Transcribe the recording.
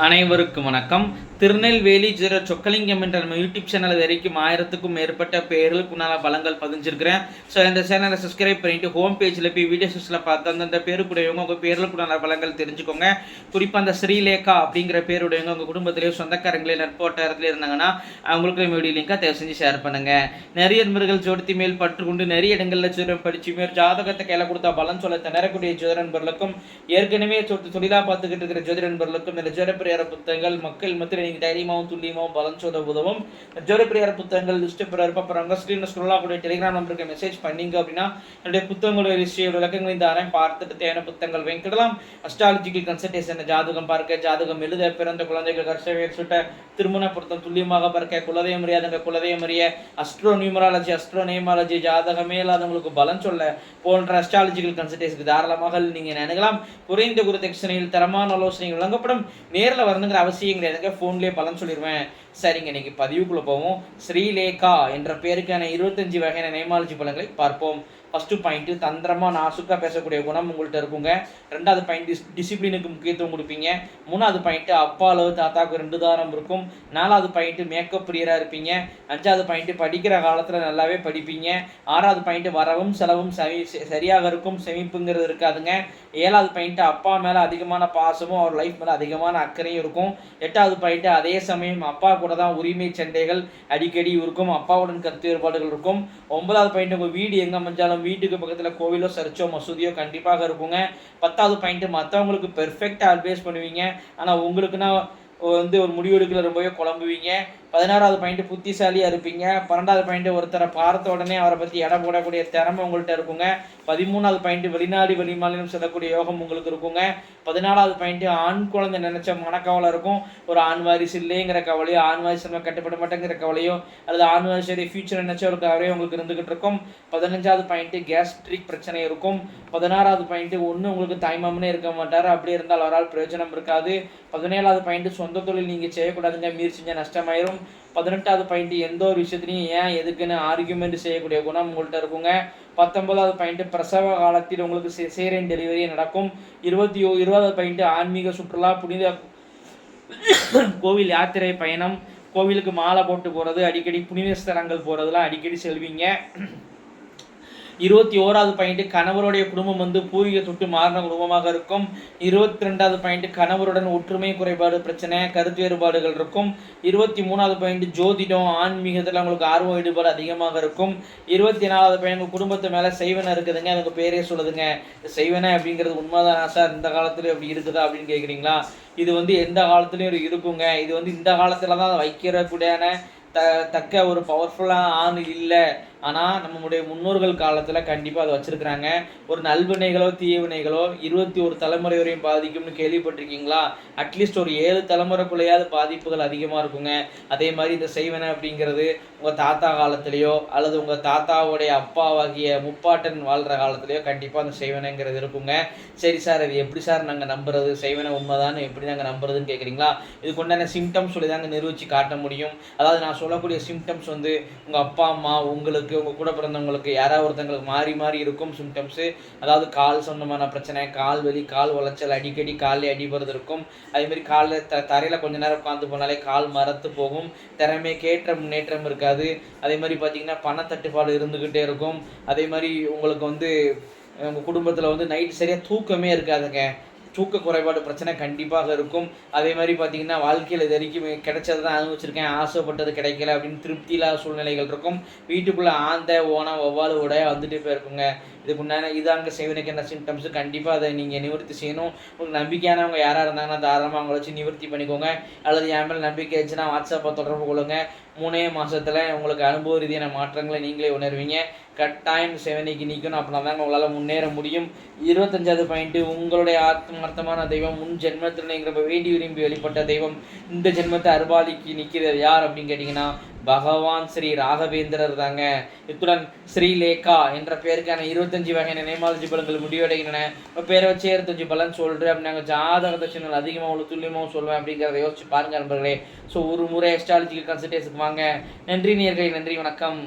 அனைவருக்கும் வணக்கம். திருநெல்வேலி ஜீரோ சொக்கலிங்கம் என்ற நம்ம யூடியூப் சேனல் வரைக்கும் ஆயிரத்துக்கும் மேற்பட்ட பேர்களுக்கு உண்டான பலங்கள் பதிஞ்சிருக்கிறேன். ஸோ இந்த சேனலை சப்ஸ்கிரைப் பண்ணிட்டு ஹோம் பேஜில் போய் வீடியோஸில் பார்த்து அந்தந்த பேருக்குடையவங்க உங்கள் பேர்களுக்கு உண்டான பலங்கள் தெரிஞ்சுக்கோங்க. குறிப்பாக அந்த ஸ்ரீலேகா அப்படிங்கிற பேருடையவங்க உங்கள் குடும்பத்திலேயே சொந்தக்காரங்களே நட்போட்டாரத்தில் இருந்தாங்கன்னா அவங்களுக்கு நம்ம வீடியோ லிங்காக தயவு செஞ்சு ஷேர் பண்ணுங்கள் நிறைய நண்பர்கள் ஜோடித்தி மேல் பற்று கொண்டு நிறைய இடங்களில் ஜோரம் படித்து மேல் ஜாதகத்தை கையில் கொடுத்தா பலன் சொல்ல திணறக்கூடிய ஜோதிட நண்பர்களுக்கும் ஏற்கனவே சொத்து தொழிலாக பார்த்துக்கிட்டு இருக்கிற ஜோதிட நண்பர்களுக்கும் இந்த ஜோதிடப்பிரியார புத்தகங்கள் மக்கள் மத்தியில் நீங்கள் தைரியமாகவும் துல்லியமாகவும் பலன் சொல்ல உதவும். ஜோதிடப்பிரியார புத்தகங்கள் லிஸ்ட்டு பிற இருப்பாங்க ஸ்க்ரீனில் ஸ்க்ரோலாக கூடிய டெலிகிராம் நம்பருக்கு மெசேஜ் பண்ணீங்க அப்படின்னா என்னுடைய புத்தகங்களுடைய லிஸ்ட்டு விளக்கங்கள் இந்த அரை பார்த்துட்டு தேவையான புத்தகங்கள் வெங்கிடலாம். அஸ்ட்ராலஜிக்கல் கன்சல்டேஷன் ஜாதகம் பார்க்க ஜாதகம் எழுத பிறந்த குழந்தைகள் கர்ஷவியர் சுட்ட திருமண பொருத்தம் துல்லியமாக பார்க்க குலதெய்வம் அறியாதவங்க குலதெய்வம் அறிய அஸ்ட்ரோ நியூமராலஜி அஸ்ட்ரோ நியூமராலஜி ஜாதகமே இல்லாதவங்களுக்கு பலன் சொல்ல போன்ற அஸ்ட்ராலஜிக்கல் கன்சல்டேஷனுக்கு தாராளமாக நீங்கள் நினைக்கலாம். குறைந்த குரு தட்சணையில் தரமான ஆலோசனை வழங்கப்படும். நேர நேரில் வரணுங்கிற அவசியம் கிடையாதுங்க. ஃபோன்லேயே பலன் சொல்லிடுவேன் சரிங்க இன்னைக்கு பதிவுக்குள்ளே போவோம். ஸ்ரீலேகா என்ற பேருக்கான இருபத்தஞ்சு வகையான நேமாலஜி பலன்களை பார்ப்போம். ஃபஸ்ட்டு பாயிண்ட்டு தந்திரமாக நாசுக்காக பேசக்கூடிய குணம் உங்கள்கிட்ட இருக்குங்க. ரெண்டாவது பாயிண்ட் டிஸ் டிசிப்ளினுக்கு முக்கியத்துவம் கொடுப்பீங்க. மூணாவது பாயிண்ட்டு அப்பா அளவு தாத்தாவுக்கு ரெண்டு தாரம் இருக்கும். நாலாவது பாயிண்ட்டு மேக்கப் பிரியராக இருப்பீங்க. அஞ்சாவது பாயிண்ட்டு படிக்கிற காலத்தில் நல்லாவே படிப்பீங்க. ஆறாவது பாயிண்ட்டு வரவும் செலவும் சரி சரியாக இருக்கும். செமிப்புங்கிறது இருக்காதுங்க. ஏழாவது பாயிண்ட்டு அப்பா மேலே அதிகமான பாசமும் அவர் லைஃப் மேலே அதிகமான அக்கறையும் இருக்கும். எட்டாவது பாயிண்ட்டு அதே சமயம் அப்பா கூட தான் உரிமை சண்டைகள் அடிக்கடி இருக்கும். அப்பாவுடன் கருத்து வேறுபாடுகள் இருக்கும். ஒன்பதாவது பாயிண்ட் உங்கள் வீடு எங்கே அமைஞ்சாலும் வீட்டுக்கு பக்கத்தில் கோவிலோ சர்ச்சோ மசூதியோ கண்டிப்பாக இருக்குங்க. பத்தாவது பாயிண்ட்டு மற்றவங்களுக்கு பெர்ஃபெக்டாக அட்வைஸ் பண்ணுவீங்க. ஆனால் உங்களுக்குன்னா வந்து ஒரு முடிவெடுக்கல ரொம்பவே குழம்புவீங்க. பதினாறாவது பாயிண்ட் புத்திசாலியாக இருப்பீங்க பன்னெண்டாவது பாயிண்ட் ஒருத்தரை பார்த்த உடனே அவரை பற்றி இடம் போடக்கூடிய திறமை உங்கள்கிட்ட இருக்குங்க. பதிமூணாவது பாயிண்ட் வெளிநாடு வெளிமாநிலம் செல்லக்கூடிய யோகம் உங்களுக்கு இருக்குங்க. பதினாலாவது பாயிண்ட் ஆண் குழந்தை நினைச்ச மனக்கவலை இருக்கும். ஒரு ஆண் வாரிசு இல்லைங்கிற கவலையோ ஆண் வாரிசு நம்ம கட்டுப்பட மாட்டேங்கிற கவலையோ அல்லது ஆண் வாரிசுடைய ஃபியூச்சர் நினைச்ச ஒரு கவலையோ உங்களுக்கு இருந்துகிட்டு இருக்கும். பதினஞ்சாவது பாயிண்ட் கேஸ்ட்ரிக் பிரச்சனை இருக்கும். பதினாறாவது பாயிண்ட் ஒன்று உங்களுக்கு தாய்மாமனே இருக்க மாட்டார். அப்படி இருந்தால் அவரால் பிரயோஜனம் இருக்காது. பதினேழாவது பாயிண்ட் சொந்த தொழில் நீங்கள் செய்யக்கூடாதுங்க. மீறி செஞ்சால் நஷ்டமாயிரும். பதினெட்டாவது பாயிண்ட் எந்த ஒரு விஷயத்துலையும் ஏன் எதுக்குன்னு ஆர்கியூமெண்ட் செய்யக்கூடிய குணம் உங்கள்கிட்ட இருக்குங்க. பத்தொன்பதாவது பாயிண்ட் பிரசவ காலத்தில் உங்களுக்கு சேரன் டெலிவரி நடக்கும். இருபத்தி ஓ இருபதாவது பாயிண்ட் ஆன்மீக சுற்றுலா புனித கோவில் யாத்திரை பயணம். கோவிலுக்கு மாலை போட்டு போகிறது அடிக்கடி புனித ஸ்தலங்கள் போகிறதுலாம் அடிக்கடி செல்வீங்க. இருபத்தி ஓராவது பாயிண்ட் கணவருடைய குடும்பம் வந்து பூர்வீக தொட்டு மாறின குடும்பமாக இருக்கும். இருபத்தி ரெண்டாவது பாயிண்ட் கணவருடன் ஒற்றுமை குறைபாடு பிரச்சனை கருத்து வேறுபாடுகள் இருக்கும். இருபத்தி மூணாவது பாயிண்ட் ஜோதிடம் ஆன்மீகத்தில் அவங்களுக்கு ஆர்வம் ஈடுபாடு அதிகமாக இருக்கும். இருபத்தி நாலாவது பாயிண்ட் குடும்பத்து மேலே செய்வனை இருக்குதுங்க. எனக்கு பேரே சொல்லுதுங்க. செய்வனை அப்படிங்கிறது உண்மைதானா சார் இந்த காலத்துல அப்படி இருக்குதா அப்படின்னு கேட்குறீங்களா இது வந்து எந்த காலத்துலையும் இருக்குங்க. இது வந்து இந்த காலத்தில் தான் வைக்கிறக்கூடியான த தக்க ஒரு பவர்ஃபுல்லான ஆண் இல்லை. ஆனால் நம்மளுடைய முன்னோர்கள் காலத்தில் கண்டிப்பாக அதை வச்சுருக்குறாங்க. ஒரு நல்வினைகளோ தீயவினைகளோ இருபத்தி ஒரு தலைமுறை வரையும் பாதிக்கும்னு கேள்விப்பட்டிருக்கீங்களா? அட்லீஸ்ட் ஒரு ஏழு தலைமுறைக்குள்ளேயாவது பாதிப்புகள் அதிகமாக இருக்குங்க. அதே மாதிரி இந்த செய்வனை அப்படிங்கிறது உங்கள் தாத்தா காலத்துலேயோ அல்லது உங்கள் தாத்தாவுடைய அப்பாவாகிய முப்பாட்டன் வாழ்கிற காலத்துலேயோ கண்டிப்பாக அந்த செய்வனைங்கிறது இருக்குங்க. சரி சார் அது எப்படி சார் நாங்கள் நம்புறது? செய்வனை உண்மைதான்னு எப்படி நாங்கள் நம்புறதுன்னு கேட்குறீங்களா இதுக்கு உண்டான சிம்டம்ஸ் சொல்லி தாங்க நிரூபித்து காட்ட முடியும். அதாவது நான் சொல்லக்கூடிய சிம்டம்ஸ் வந்து உங்கள் அப்பா அம்மா உங்களுக்கு உங்களுக்கு உங்கள் கூட பிறந்தவங்களுக்கு யாராவது ஒருத்தங்களுக்கு மாறி மாறி இருக்கும் சிம்டம்ஸு அதாவது கால் சொந்தமான பிரச்சனை கால் வலி கால் உளைச்சல் அடிக்கடி காலில் அடிபடுறது இருக்கும். அதேமாதிரி காலில் த தரையில் கொஞ்ச நேரம் உட்காந்து போனாலே கால் மரத்து போகும். திறமைக்கேற்ற முன்னேற்றம் இருக்காது. அதே மாதிரி பார்த்தீங்கன்னா பணத்தட்டுப்பாடு இருந்துக்கிட்டே இருக்கும். அதே மாதிரி உங்களுக்கு வந்து உங்கள் குடும்பத்தில் வந்து நைட் சரியாக தூக்கமே இருக்காதுங்க. தூக்க குறைபாடு பிரச்சனை கண்டிப்பாக இருக்கும். அதே மாதிரி பார்த்தீங்கன்னா வாழ்க்கையில் இது வரைக்கும் கிடைச்சது தான் அனுபவிச்சிருக்கேன் ஆசைப்பட்டது கிடைக்கல அப்படின்னு திருப்தி இல்லாத சூழ்நிலைகள் இருக்கும். வீட்டுக்குள்ளே ஆந்த ஓனம் ஒவ்வாலு உடைய வந்துட்டு போயிருக்குங்க. இதுக்கு உண்டான இதாங்க செய்வனுக்கு என்ன சிம்டம்ஸு கண்டிப்பாக அதை நீங்கள் நிவர்த்தி செய்யணும். உங்களுக்கு நம்பிக்கையானவங்க யாராக இருந்தாங்கன்னா தாராளமாக அவங்கள வச்சு நிவர்த்தி பண்ணிக்கோங்க. அல்லது என் மேலே நம்பிக்கை வச்சுன்னா வாட்ஸ்அப்பை தொடர்பு கொள்ளுங்க. மூணே மாதத்தில் உங்களுக்கு அனுபவ ரீதியான மாற்றங்களை நீங்களே உணர்வீங்க. கட்டாயம் சேவனைக்கு நிற்கணும் அப்படின்னா தாங்க உங்களால் முன்னேற முடியும். இருபத்தஞ்சாவது பாயிண்ட்டு உங்களுடைய ஆத்மார்த்தமான தெய்வம் முன் ஜென்மத்தில் நீங்கள் வேண்டி விரும்பி வெளிப்பட்ட தெய்வம். இந்த ஜென்மத்தை அருபாலிக்கு நிற்கிறது யார் அப்படின்னு கேட்டிங்கன்னா பகவான் ஸ்ரீ ராகவேந்திரர் தாங்க. இத்துடன் ஸ்ரீலேகா என்ற பேருக்கான இருபத்தஞ்சு வகையான நேமாலஜி பலன்கள் முடிவடைகின்றன. இப்போ பேரை வச்சு இருபத்தஞ்சு பலன் சொல்கிறேன் அப்படி நாங்கள் ஜாதக சேனல் அதிகமாக அவ்வளோ துல்லியமாகவும் சொல்லுவேன் அப்படிங்கிறத யோசிச்சு பாருங்க நண்பர்களே. ஸோ ஒரு முறை எஸ்ட்ராலஜிக்கல் கன்சல்டேஷனுக்கு வாங்க. நன்றி நேர்களை நன்றி வணக்கம்.